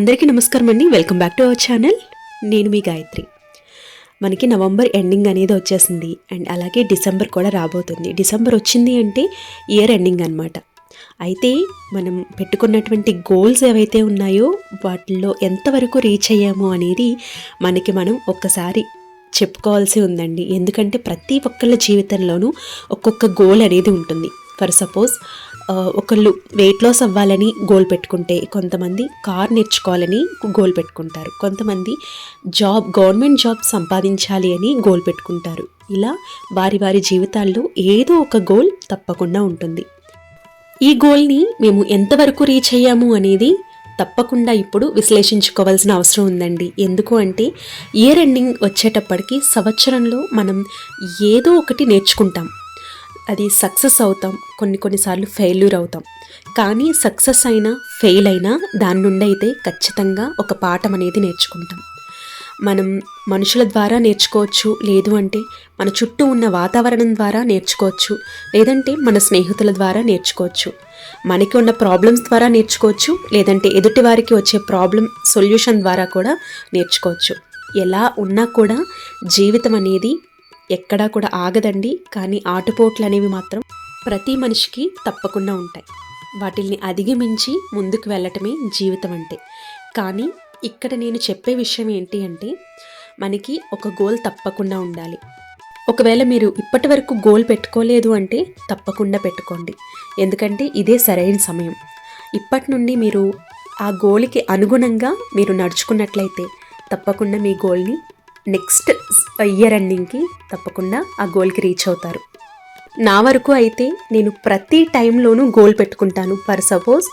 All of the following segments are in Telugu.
అందరికీ నమస్కారం అండి. Welcome back to our channel నేను మీ గాయత్రి. మనకి నవంబర్ ఎండింగ్ అనేది వచ్చేసింది. అండ్ అలాగే డిసెంబర్ కూడా రాబోతుంది. డిసెంబర్ వచ్చింది అంటే ఇయర్ ఎండింగ్ అనమాట అయితే మనం పెట్టుకున్నటువంటి గోల్స్ ఏవైతే ఉన్నాయో వాటిల్లో ఎంతవరకు రీచ్ అయ్యాము అనేది మనకి మనం ఒక్కసారి చెప్పుకోవాల్సి ఉందండి. ఎందుకంటే ప్రతి ఒక్కళ్ళ జీవితంలోనూ ఒక్కొక్క గోల్ అనేది ఉంటుంది. ఫర్ సపోజ్ ఒకళ్ళు వెయిట్ లాస్ అవ్వాలని గోల్ పెట్టుకుంటే కొంతమంది కార్ నేర్చుకోవాలని గోల్ పెట్టుకుంటారు. కొంతమంది జాబ్ గవర్నమెంట్ జాబ్ సంపాదించాలి అని గోల్ పెట్టుకుంటారు. ఇలా వారి వారి జీవితాల్లో ఏదో ఒక గోల్ తప్పకుండా ఉంటుంది. ఈ గోల్ని మేము ఎంతవరకు రీచ్ అయ్యాము అనేది తప్పకుండా ఇప్పుడు విశ్లేషించుకోవాల్సిన అవసరం ఉందండి. ఎందుకు అంటే ఇయర్ ఎండింగ్ వచ్చేటప్పటికి సంవత్సరంలో మనం ఏదో ఒకటి నేర్చుకుంటాం. అది సక్సెస్ అవుతాం. కొన్ని కొన్నిసార్లు ఫెయిల్యూర్ అవుతాం. కానీ సక్సెస్ అయినా ఫెయిల్ అయినా దాని నుండి అయితే ఖచ్చితంగా ఒక పాఠం అనేది నేర్చుకుంటాం. మనం మనుషుల ద్వారా నేర్చుకోవచ్చు. లేదు అంటే మన చుట్టూ ఉన్న వాతావరణం ద్వారా నేర్చుకోవచ్చు. లేదంటే మన స్నేహితుల ద్వారా నేర్చుకోవచ్చు. మనకి ఉన్న ప్రాబ్లమ్స్ ద్వారా నేర్చుకోవచ్చు. లేదంటే ఎదుటి వారికి వచ్చే ప్రాబ్లం సొల్యూషన్ ద్వారా కూడా నేర్చుకోవచ్చు. ఎలా ఉన్నా కూడా జీవితం అనేది ఎక్కడా కూడా ఆగదండి కానీ ఆటుపోట్లు అనేవి మాత్రం ప్రతి మనిషికి తప్పకుండా ఉంటాయి. వాటిల్ని అధిగమించి ముందుకు వెళ్ళటమే జీవితం అంటే. కానీ ఇక్కడ నేను చెప్పే విషయం ఏంటి అంటే మనకి ఒక గోల్ తప్పకుండా ఉండాలి. ఒకవేళ మీరు ఇప్పటి వరకు గోల్ పెట్టుకోలేదు అంటే తప్పకుండా పెట్టుకోండి. ఎందుకంటే ఇదే సరైన సమయం. ఇప్పటి నుండి మీరు ఆ గోల్కి అనుగుణంగా మీరు నడుచుకున్నట్లయితే తప్పకుండా మీ గోల్ని నెక్స్ట్ ఇయర్ ఎండింగ్కి తప్పకుండా ఆ గోల్కి రీచ్ అవుతారు. నా వరకు అయితే నేను ప్రతి టైంలోనూ గోల్ పెట్టుకుంటాను. ఫర్ సపోజ్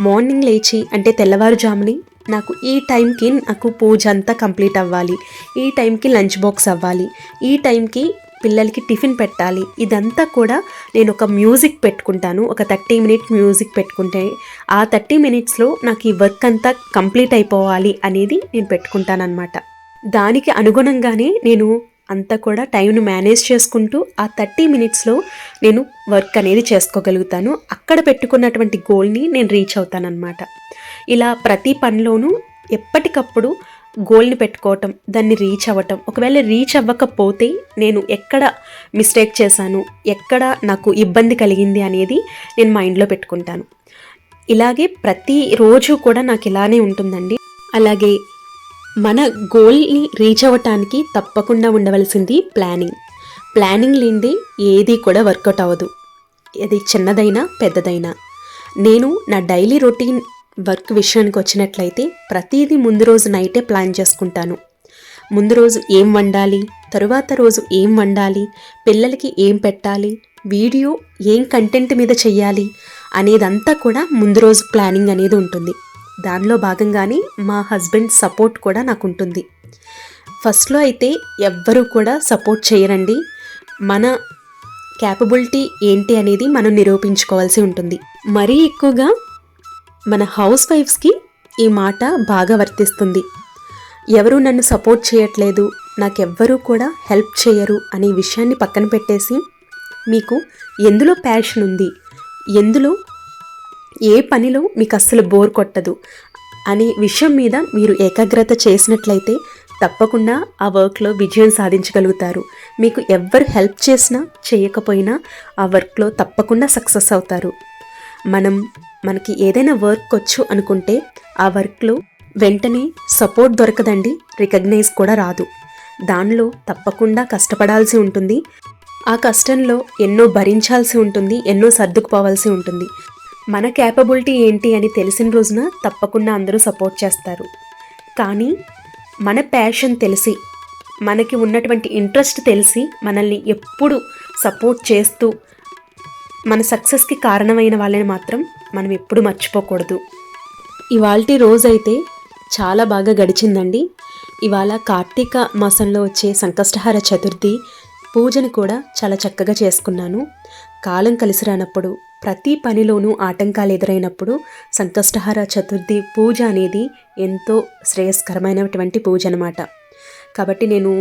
మార్నింగ్ లేచి అంటే తెల్లవారుజాముని నాకు ఈ టైంకి నాకు పూజ అంతా కంప్లీట్ అవ్వాలి. ఈ టైంకి లంచ్ బాక్స్ అవ్వాలి. ఈ టైంకి పిల్లలకి టిఫిన్ పెట్టాలి. ఇదంతా కూడా నేను ఒక మ్యూజిక్ పెట్టుకుంటాను. ఒక థర్టీ మినిట్ మ్యూజిక్ పెట్టుకుంటే ఆ థర్టీ మినిట్స్లో నాకు ఈ వర్క్ అంతా కంప్లీట్ అయిపోవాలి అనేది నేను పెట్టుకుంటానన్నమాట. దానికి అనుగుణంగానే నేను అంతా కూడా టైంను మేనేజ్ చేసుకుంటూ ఆ థర్టీ మినిట్స్లో నేను వర్క్ అనేది చేసుకోగలుగుతాను. అక్కడ పెట్టుకున్నటువంటి గోల్ని నేను రీచ్ అవుతానన్నమాట. ఇలా ప్రతి పనిలోనూ ఎప్పటికప్పుడు గోల్ని పెట్టుకోవటం దాన్ని రీచ్ అవ్వటం ఒకవేళ రీచ్ అవ్వకపోతే నేను ఎక్కడ మిస్టేక్ చేశాను ఎక్కడ నాకు ఇబ్బంది కలిగింది అనేది నేను మైండ్లో పెట్టుకుంటాను. ఇలాగే ప్రతిరోజు కూడా నాకు ఇలానే ఉంటుందండి. అలాగే మన గోల్ని రీచ్ అవ్వటానికి తప్పకుండా ఉండవలసింది ప్లానింగ్. ప్లానింగ్ లేనిది ఏది కూడా వర్కౌట్ అవ్వదు. అది చిన్నదైనా పెద్దదైనా. నేను నా డైలీ రొటీన్ వర్క్ విషయానికి వచ్చినట్లయితే ప్రతిదీ ముందు రోజు నైటే ప్లాన్ చేసుకుంటాను. ముందు రోజు ఏం వండాలి? తరువాత రోజు ఏం వండాలి? పిల్లలకి ఏం పెట్టాలి? వీడియో ఏం కంటెంట్ మీద చెయ్యాలి? అనేదంతా కూడా ముందు రోజు ప్లానింగ్ అనేది ఉంటుంది. దానిలో భాగంగానే మా హస్బెండ్ సపోర్ట్ కూడా నాకు ఉంటుంది ఫస్ట్లో అయితే ఎవ్వరూ కూడా సపోర్ట్ చేయరండి. మన క్యాపబిలిటీ ఏంటి అనేది మనం నిరూపించుకోవాల్సి ఉంటుంది. మరీ ఎక్కువగా మన హౌస్ వైఫ్స్కి ఈ మాట బాగా వర్తిస్తుంది. ఎవరు నన్ను సపోర్ట్ చేయట్లేదు నాకెవ్వరూ కూడా హెల్ప్ చేయరు అనే విషయాన్ని పక్కన పెట్టేసి మీకు ఎందులో ప్యాషన్ ఉంది ఎందులో ఏ పనిలో మీకు అస్సలు బోర్ కొట్టదు అనే విషయం మీద మీరు ఏకాగ్రత చేసినట్లయితే తప్పకుండా ఆ వర్క్లో విజయం సాధించగలుగుతారు. మీకు ఎవరు హెల్ప్ చేసినా చేయకపోయినా ఆ వర్క్లో తప్పకుండా సక్సెస్ అవుతారు. మనం మనకి ఏదైనా వర్క్ వచ్చు అనుకుంటే ఆ వర్క్లో వెంటనే సపోర్ట్ దొరకదండి రికగ్నైజ్ కూడా రాదు. దానిలో తప్పకుండా కష్టపడాల్సి ఉంటుంది. ఆ కష్టంలో ఎన్నో భరించాల్సి ఉంటుంది ఎన్నో సర్దుకుపోవాల్సి ఉంటుంది. మన క్యాపబిలిటీ ఏంటి అని తెలిసిన రోజున తప్పకుండా అందరూ సపోర్ట్ చేస్తారు. కానీ మన ప్యాషన్ తెలిసి మనకి ఉన్నటువంటి ఇంట్రెస్ట్ తెలిసి మనల్ని ఎప్పుడు సపోర్ట్ చేస్తూ మన సక్సెస్కి కారణమైన వాళ్ళని మాత్రం మనం ఎప్పుడు మర్చిపోకూడదు. ఇవాల్టి రోజైతే చాలా బాగా గడిచిందండి. ఇవాళ కార్తీక మాసంలో వచ్చే సంకష్టహార చతుర్థి పూజను కూడా చాలా చక్కగా చేసుకున్నాను. కాలం కలిసి రానప్పుడు ప్రతి పనిలోనూ ఆటంకాలు ఎదురైనప్పుడు సంకష్టహార చతుర్థి పూజ అనేది ఎంతో శ్రేయస్కరమైనటువంటి పూజ అనమాట కాబట్టి నేను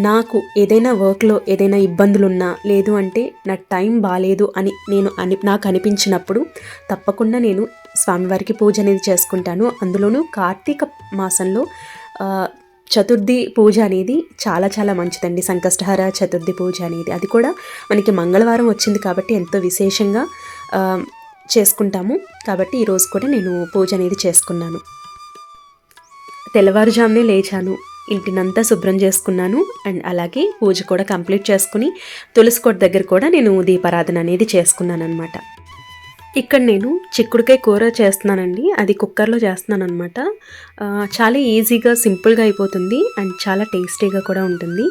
నాకు ఏదైనా వర్క్లో ఏదైనా ఇబ్బందులున్నా లేదు అంటే నా టైం బాగాలేదు అని నేను అని నాకు అనిపించినప్పుడు తప్పకుండా నేను స్వామివారికి పూజ అనేది చేసుకుంటాను. అందులోనూ కార్తీక మాసంలో చతుర్థి పూజ అనేది చాలా చాలా మంచిదండి. సంకష్టహార చతుర్థి పూజ అనేది. అది కూడా మనకి మంగళవారం వచ్చింది కాబట్టి ఎంతో విశేషంగా చేసుకుంటాము. కాబట్టి ఈరోజు కూడా నేను పూజ అనేది చేసుకున్నాను. తెల్లవారుజామునే లేచాను. ఇంటినంతా శుభ్రం చేసుకున్నాను. అండ్ అలాగే పూజ కూడా కంప్లీట్ చేసుకుని తులసి కోట దగ్గర కూడా నేను దీపారాధన అనేది చేసుకున్నాను అనమాట ఇక్కడ నేను చిక్కుడుకాయ కూర చేస్తున్నానండి. అది కుక్కర్లో చేస్తున్నాను అనమాట చాలా ఈజీగా సింపుల్గా అయిపోతుంది అండ్ చాలా టేస్టీగా కూడా ఉంటుంది.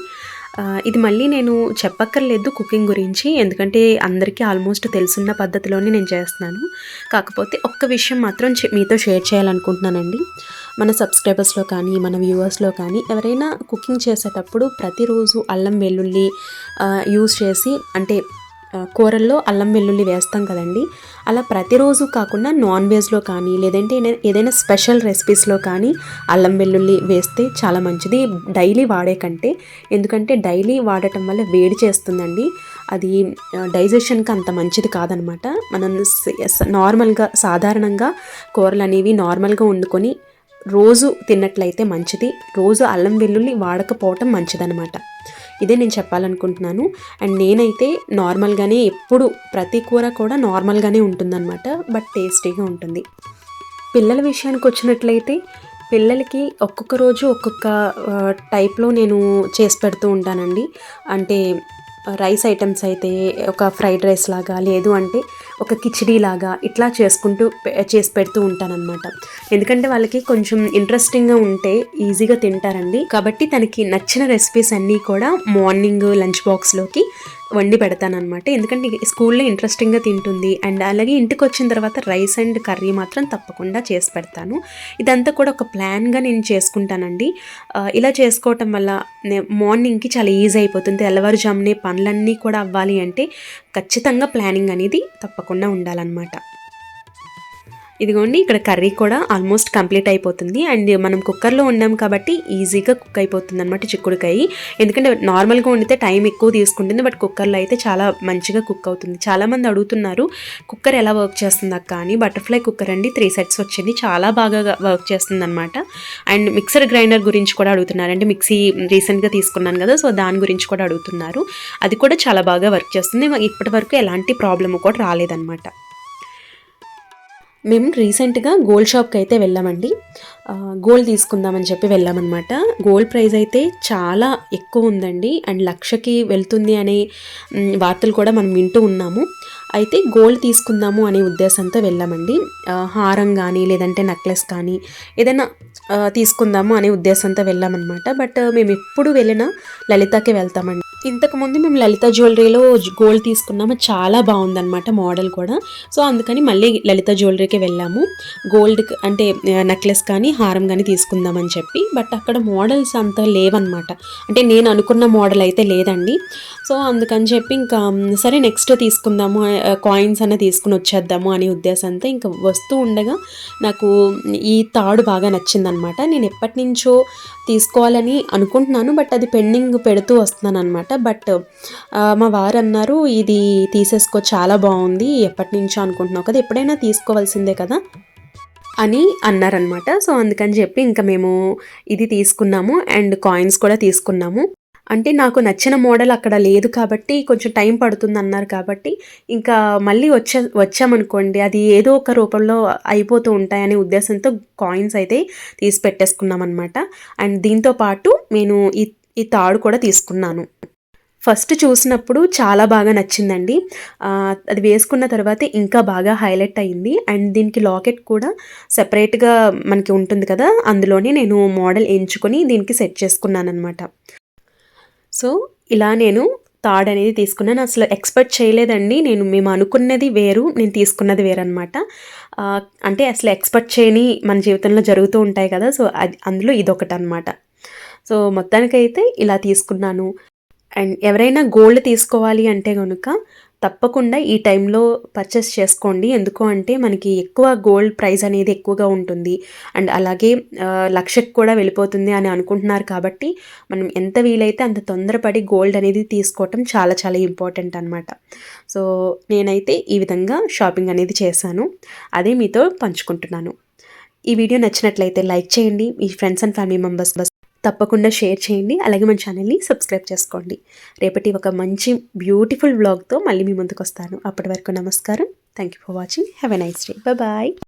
ఇది మళ్ళీ నేను చెప్పక్కర్లేదు కుకింగ్ గురించి ఎందుకంటే అందరికీ ఆల్మోస్ట్ తెలుసున్న పద్ధతిలోనే నేను చేస్తున్నాను. కాకపోతే ఒక్క విషయం మాత్రం మీతో షేర్ చేయాలనుకుంటున్నానండి. మన సబ్స్క్రైబర్స్లో కానీ మన వ్యూవర్స్లో కానీ ఎవరైనా కుకింగ్ చేసేటప్పుడు ప్రతిరోజు అల్లం వెల్లుల్లి యూస్ చేసి అంటే కూరల్లో అల్లం వెల్లుల్లి వేస్తాం కదండి. అలా ప్రతిరోజు కాకుండా నాన్ వెజ్లో కానీ లేదంటే ఏదైనా- స్పెషల్ రెసిపీస్లో కానీ అల్లం వెల్లుల్లి వేస్తే చాలా మంచిది. డైలీ వాడే కంటే ఎందుకంటే డైలీ వాడటం వల్ల వేడి చేస్తుందండి. అది డైజెషన్కి అంత మంచిది కాదనమాట. మనం స- నార్మల్గా సాధారణంగా కూరలు అనేవి నార్మల్గా వండుకొని రోజు తిన్నట్లయితే మంచిది. రోజు అల్లం వెల్లుల్లి వాడకపోవటం మంచిదనమాట. ఇదే నేను చెప్పాలనుకుంటున్నాను. అండ్ నేనైతే నార్మల్గానే ఎప్పుడు ప్రతి కూర కూడా నార్మల్గానే ఉంటుందన్నమాట. బట్ టేస్టీగా ఉంటుంది. పిల్లల విషయానికి వచ్చినట్లయితే పిల్లలకి ఒక్కొక్క రోజు ఒక్కొక్క టైప్లో నేను చేసి పెడుతూ ఉంటానండి. అంటే రైస్ ఐటమ్స్ అయితే ఒక ఫ్రైడ్ రైస్ లాగా లేదు అంటే ఒక కిచిడీ లాగా ఇట్లా చేసుకుంటూ చేసి పెడుతూ ఉంటానన్నమాట. ఎందుకంటే వాళ్ళకి కొంచెం ఇంట్రెస్టింగ్గా ఉంటే ఈజీగా తింటారండి. కాబట్టి తనకి నచ్చిన రెసిపీస్ అన్నీ కూడా మార్నింగ్ లంచ్ బాక్స్లోకి వండి పెడతానమాట ఎందుకంటే స్కూల్లో ఇంట్రెస్టింగ్గా తింటుంది. అండ్ అలాగే ఇంటికి వచ్చిన తర్వాత రైస్ అండ్ కర్రీ మాత్రం తప్పకుండా చేసి పెడతాను. ఇదంతా కూడా ఒక ప్లాన్గా నేను చేసుకుంటానండి. ఇలా చేసుకోవటం వల్ల మార్నింగ్కి చాలా ఈజీ అయిపోతుంది. తెల్లవారుజామునే పనులన్నీ కూడా అవ్వాలి అంటే ఖచ్చితంగా ప్లానింగ్ అనేది తప్పకుండా ఉండాలన్నమాట. ఇదిగోండి ఇక్కడ కర్రీ కూడా ఆల్మోస్ట్ కంప్లీట్ అయిపోతుంది. అండ్ మనం కుక్కర్లో వండాం కాబట్టి ఈజీగా కుక్ అయిపోతుంది అనమాట చిక్కుడుకాయ. ఎందుకంటే నార్మల్గా వండితే టైం ఎక్కువ తీసుకుంటుంది బట్ కుక్కర్లో అయితే చాలా మంచిగా కుక్ అవుతుంది. చాలామంది అడుగుతున్నారు కుక్కర్ ఎలా వర్క్ చేస్తుంది అక్క? అని. బటర్ఫ్లై కుక్కర్ అండి త్రీ సెట్స్ వచ్చింది. చాలా బాగా వర్క్ చేస్తుంది అనమాట అండ్ మిక్సర్ గ్రైండర్ గురించి కూడా అడుగుతున్నారు. అంటే మిక్సీ రీసెంట్గా తీసుకున్నాను కదా సో దాని గురించి కూడా అడుగుతున్నారు. అది కూడా చాలా బాగా వర్క్ చేస్తుంది. ఇప్పటి వరకు ఎలాంటి ప్రాబ్లం కూడా రాలేదన్నమాట. మేము రీసెంట్గా గోల్డ్ షాప్కి అయితే వెళ్ళామండి గోల్డ్ తీసుకుందామని చెప్పి వెళ్ళామన్నమాట. గోల్డ్ ప్రైస్ అయితే చాలా ఎక్కువ ఉందండి. అండ్ లక్షకి వెళ్తుంది అనే వార్తలు కూడా మనం వింటూ ఉన్నాము. అయితే గోల్డ్ తీసుకుందాము అనే ఉద్దేశంతో వెళ్ళామండి. హారం కానీ లేదంటే నెక్లెస్ కానీ ఏదైనా తీసుకుందాము అనే ఉద్దేశంతో వెళ్ళామన్నమాట. బట్ మేము ఎప్పుడు వెళ్ళినా లలితకే వెళ్తామండి. ఇంతకుముందు మేము లలిత జ్యువెలరీలో గోల్డ్ తీసుకున్నాము. చాలా బాగుందన్నమాట మోడల్ కూడా. సో అందుకని మళ్ళీ లలిత జ్యువెలరీకి వెళ్ళాము. గోల్డ్ అంటే నెక్లెస్ కానీ హారం కానీ తీసుకుందామని చెప్పి. బట్ అక్కడ మోడల్స్ అంత లేవన్నమాట. అంటే నేను అనుకున్న మోడల్ అయితే లేదండి. సో అందుకని చెప్పి ఇంకా సరే నెక్స్ట్ తీసుకుందాము కాయిన్స్ అన్న తీసుకుని వచ్చేద్దాము అనే ఉద్దేశంతో ఇంకా వస్తూ ఉండగా నాకు ఈ తాడు బాగా నచ్చిందనమాట నేను ఎప్పటి నుంచో తీసుకోవాలని అనుకుంటున్నాను. బట్ అది పెండింగ్ పెడుతూ వస్తున్నాను అనమాట బట్ మా వారు అన్నారు ఇది తీసేసుకో చాలా బాగుంది ఎప్పటి నుంచో అనుకుంటున్నావు కదా ఎప్పుడైనా తీసుకోవాల్సిందే కదా అని అన్నారనమాట సో అందుకని చెప్పి ఇంకా మేము ఇది తీసుకున్నాము అండ్ కాయిన్స్ కూడా తీసుకున్నాము. అంటే నాకు నచ్చిన మోడల్ అక్కడ లేదు కాబట్టి కొంచెం టైం పడుతుంది అన్నారు కాబట్టి ఇంకా మళ్ళీ వచ్చే వచ్చామనుకోండి అది ఏదో ఒక రూపంలో అయిపోతూ ఉంటాయనే ఉద్దేశంతో కాయిన్స్ అయితే తీసి పెట్టేసుకున్నాం అనమాట అండ్ దీంతో పాటు నేను ఈ ఈ తాడు కూడా తీసుకున్నాను. ఫస్ట్ చూసినప్పుడు చాలా బాగా నచ్చిందండి. అది వేసుకున్న తర్వాత ఇంకా బాగా హైలైట్ అయింది. అండ్ దీనికి లాకెట్ కూడా సెపరేట్గా మనకి ఉంటుంది కదా అందులోనే నేను మోడల్ ఎంచుకొని దీనికి సెట్ చేసుకున్నాను అనమాట సో ఇలా నేను థాడ్ అనేది తీసుకున్నాను. అసలు ఎక్స్పెక్ట్ చేయలేదండి. నేను మేము అనుకున్నది వేరు నేను తీసుకున్నది వేరనమాట అనమాట అంటే అసలు ఎక్స్పెక్ట్ చేయని మన జీవితంలో జరుగుతూ ఉంటాయి కదా సో అది అందులో ఇదొకటి అనమాట సో మొత్తానికైతే ఇలా తీసుకున్నాను. అండ్ ఎవరైనా గోల్డ్ తీసుకోవాలి అంటే కనుక తప్పకుండా ఈ టైంలో పర్చేస్ చేసుకోండి. ఎందుకు అంటే మనకి ఎక్కువ గోల్డ్ ప్రైస్ అనేది ఎక్కువగా ఉంటుంది. అండ్ అలాగే లక్షకు కూడా వెళ్ళిపోతుంది అని అనుకుంటున్నారు కాబట్టి మనం ఎంత వీలైతే అంత తొందరపడి గోల్డ్ అనేది తీసుకోవటం చాలా చాలా ఇంపార్టెంట్ అనమాట సో నేనైతే ఈ విధంగా షాపింగ్ అనేది చేశాను. అదే మీతో పంచుకుంటున్నాను. ఈ వీడియో నచ్చినట్లయితే లైక్ చేయండి. మీ ఫ్రెండ్స్ అండ్ ఫ్యామిలీ మెంబర్స్ తప్పకుండా షేర్ చేయండి. అలాగే మన ఛానల్ని సబ్స్క్రైబ్ చేసుకోండి. రేపటి ఒక మంచి బ్యూటిఫుల్ వ్లాగ్తో మళ్ళీ మీ ముందుకు వస్తాను. అప్పటి వరకు నమస్కారం. Thank you for watching have a nice day bye